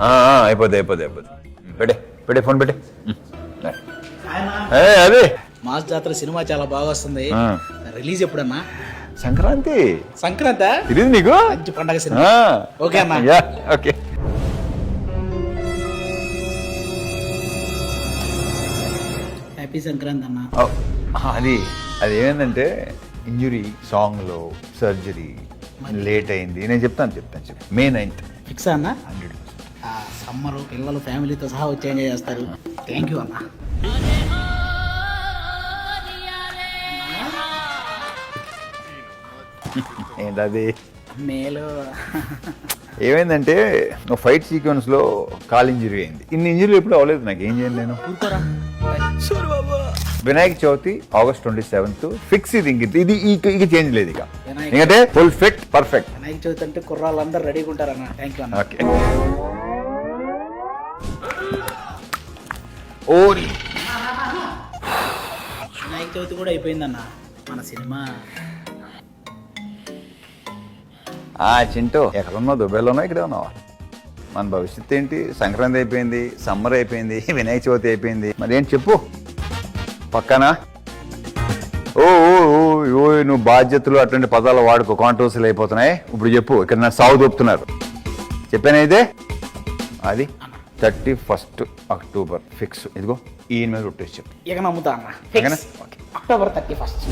ఆ, ఆ, అయిపోద్ది అయిపోద్ది అయిపోద్ది. పెట్టే పెట్టే ఫోన్ పెట్టే. అదే. మాస్ జాతర సినిమా చాలా బాగా వస్తుంది. రిలీజ్ ఎప్పుడన్నా? సంక్రాంతి. సంక్రాంతి? ఇది నీకు? మంచి పండగ సినిమా. ఆ. ఓకే అన్న. Yeah okay. హ్యాపీ సంక్రాంతి అన్న. అది అది ఏమైందంటే ఇంజురీ సాంగ్లో సర్జరీ లేట్ అయింది. నేను చెప్తాను చెప్తాను చెప్తాను. మే నైన్త్ ఫిక్స్ అన్న? హండ్రెడ్. సమ్మర్ పిల్లలు ఫ్యామిలీతో సహా వచ్చి ఎంజాయ్ చేస్తారు. థ్యాంక్ యూ అన్న. ఏంటది? మేలు. ఏమైందంటే ఫైట్ సీక్వెన్స్లో కాల్ ఇంజరీ అయింది. ఇన్ని ఇంజరీలు ఎప్పుడు అవ్వలేదు నాకు. ఏం చేయండి నేను? Vinayaka Chavithi August twenty seventh fix ఇది ఇంక. ఇది ఇక చేంజ్ లేదు ఇక. ఎందుకంటే full fit perfect Vinayaka Chavithi అంటే కుర్రాళ్ళందరూ రెడీగా ఉంటారన్న. థ్యాంక్ యూ అన్న. ఓకే ఓరి. వినాయక చవితి కూడా అయిపోయిందన్న మన సినిమా. ఆ చింటూ ఎక్కడున్నావు? దుబాయ్లోనో ఇక్కడే ఉన్నావా? మన భవిష్యత్తు ఏంటి? సంక్రాంతి అయిపోయింది సమ్మర్ అయిపోయింది వినాయక చవితి అయిపోయింది. మరి ఏంటి చెప్పు? పక్కనా? ఓ ఓ ఓ ఓ నువ్వు బాధ్యతలు అటువంటి పదాలు వాడుకో కాంట్రవర్సీలు అయిపోతున్నాయి. ఇప్పుడు చెప్పు ఇక్కడ నా సాగు దొప్పుతున్నారు. చెప్పాను అయితే అది? Thirty first October. ఫిక్స్. ఇదిగో ఈయన మీద కొట్టేసి చెప్పు. ఇక నమ్ముతా అన్న? October thirty first.